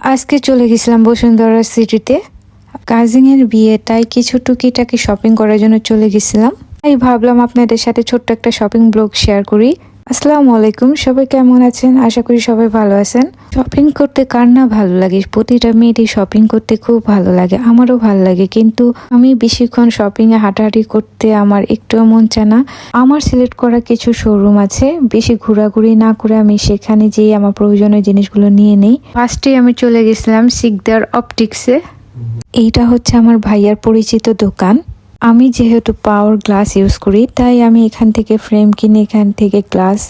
আজকে চলে গেছিলাম বসুন্ধরা সিটিতে। কাজিনের বিয়ে, তাই কিছু টুকিটাকি শপিং করার জন্য চলে গেছিলাম। তাই ভাবলাম আপনাদের সাথে ছোট্ট একটা শপিং ব্লগ শেয়ার করি। আসসালামু আলাইকুম সবাই কেমন আছেন? আশা করি সবাই ভালো আছেন। শপিং করতে কার না ভালো লাগে? প্রতিটা মেয়েরই শপিং করতে খুব ভালো লাগে আমারও ভালো লাগে। কিন্তু আমি বেশিক্ষণ শপিং এ হাঁটাহাঁটি করতে আমার একটুও মন চায় না। আমার সিলেক্ট করা কিছু শোরুম আছে বেশি ঘোরাঘুরি না করে আমি সেখানে যেয়ে আমার প্রয়োজনীয় জিনিসগুলো নিয়ে নেই। ফার্স্টে আমি চলে গেছিলাম সিকদার অপটিক্সে এইটা হচ্ছে আমার ভাইয়ার পরিচিত দোকান। আমি যেহেতু পাওয়ার গ্লাস ইউজ করি, তাই আমি এখান থেকে ফ্রেম কিনে এখান থেকে গ্লাস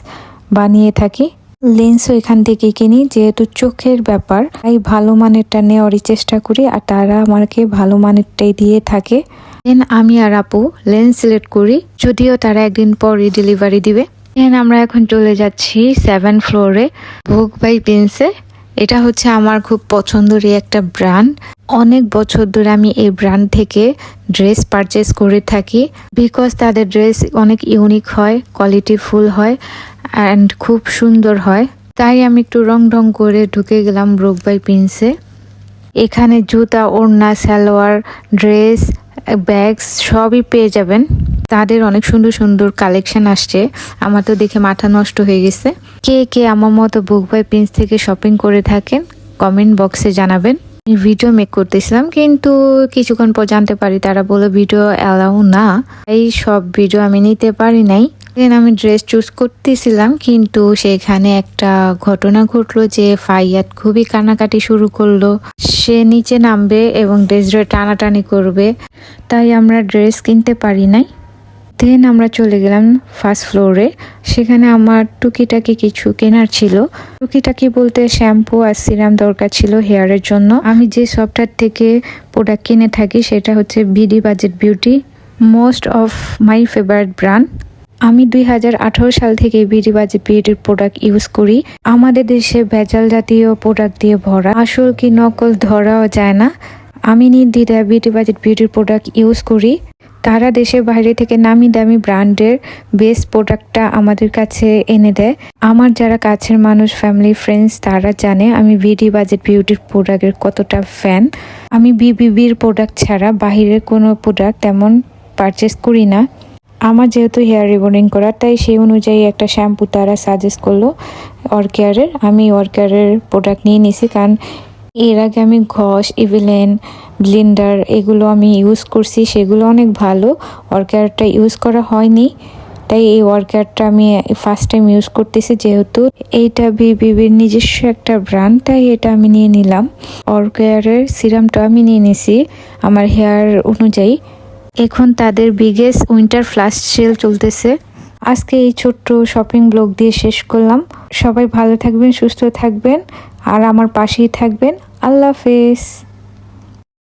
বানিয়ে থাকি। লেন্সও এখান থেকে কিনি, যেহেতু চোখের ব্যাপার, তাই ভালো মানেরটা নেওয়ারই চেষ্টা করি, আর তারা আমাকে ভালো মানেরটাই দিয়ে থাকে। দেন আমি আর আপু লেন্স সিলেক্ট করি, যদিও তারা একদিন পরই ডেলিভারি দিবে। দেন আমরা এখন চলে যাচ্ছি সেভেন ফ্লোরে ভোগ বাই প্রিন্সে এটা হচ্ছে আমার খুব পছন্দের একটা ব্র্যান্ড অনেক বছর ধরে আমি এই ব্র্যান্ড থেকে ড্রেস পারচেস করে থাকি বিকজ তাদের ড্রেস অনেক ইউনিক হয় কোয়ালিটি ফুল হয় অ্যান্ড খুব সুন্দর হয়। তাই আমি একটু রং ঢং করে ঢুকে গেলাম ব্রোক বাই এখানে জুতা, ওড়না, সালোয়ার ড্রেস ব্যাগস সবই পেয়ে যাবেন। তাদের অনেক সুন্দর সুন্দর কালেকশন আসছে। আমার তো দেখে মাথা নষ্ট হয়ে গেছে। কে কে আমার মতো বুক বাই প্রিন্স থেকে শপিং করে থাকেন কমেন্ট বক্সে জানাবেন। ভিডিও মেক করতেছিলাম, কিন্তু কিছুক্ষণ পর জানতে পারি তারা বলে ভিডিও অ্যালাউ না। এই সব ভিডিও আমি নিতে পারি নাই। আমি ড্রেস চুজ করতেছিলাম, কিন্তু সেখানে একটা ঘটনা ঘটলো যে ফাইয়াত খুবই কানাকাটি শুরু করল। সে নিচে নামবে এবং ড্রেস টানাটানি করবে। তাই আমরা ড্রেস কিনতে পারি নাই। দেন আমরা চলে গেলাম ফার্স্ট ফ্লোরে সেখানে আমার টুকিটাকি কিছু কেনার ছিল। টুকিটাকি বলতে শ্যাম্পু আর সিরাম দরকার ছিল হেয়ারের জন্য। আমি যে সফটওয়্যার থেকে প্রোডাক্ট কিনে থাকি, সেটা হচ্ছে BD budget beauty most of my favourite brand আমি দুই হাজার আঠারো সাল থেকে বিডি বাজেট বিউটির প্রোডাক্ট ইউজ করি। আমাদের দেশে ভেজাল জাতীয় প্রোডাক্ট দিয়ে ভরা। আসল কি নকল ধরাও যায় না। আমি নির্দ্বিধায় বিউটি বাজেট বিউটির প্রোডাক্ট ইউজ করি। তারা দেশের বাইরে থেকে নামি দামি ব্র্যান্ডের বেস্ট প্রোডাক্টটা আমাদের কাছে এনে দেয়। আমার যারা কাছের মানুষ ফ্যামিলি ফ্রেন্ডস তারা জানে আমি বিডি বাজেট বিউটির প্রোডাক্টের কতটা ফ্যান আমি বিবিবির প্রোডাক্ট ছাড়া বাহিরের কোনো প্রোডাক্ট তেমন পারচেস করি না। আমার যেহেতু হেয়ার রিবনিং করা, তাই সেই অনুযায়ী একটা শ্যাম্পু তারা সাজেস্ট করল। অরকেয়ারের আমি অরকেয়ারের প্রোডাক্ট নিয়ে নিছি, কারণ এর আগে আমি ঘষ ইভিলেন ব্লিন্ডার এগুলো আমি ইউজ করছি, সেগুলো অনেক ভালো। অরকেয়ারটা ইউজ করা হয়নি। তাই এই ওয়ার্কারটা আমি ফার্স্ট টাইম ইউজ করতেছি যেহেতু। এইটা বিবির নিজস্ব একটা ব্র্যান্ড তাই এটা আমি নিয়ে নিলাম। অরকেয়ারের সিরামটা আমি নিয়ে নিছি আমার হেয়ার অনুযায়ী। এখন তাদের বিগেস্ট উইন্টার ফ্লাশ সেল চলতেছে। আজকে এই ছোট্ট শপিং ব্লগ দিয়ে শেষ করলাম। সবাই ভালো থাকবেন সুস্থ থাকবেন আর আমার পাশেই থাকবেন। আল্লাহ হাফেজ।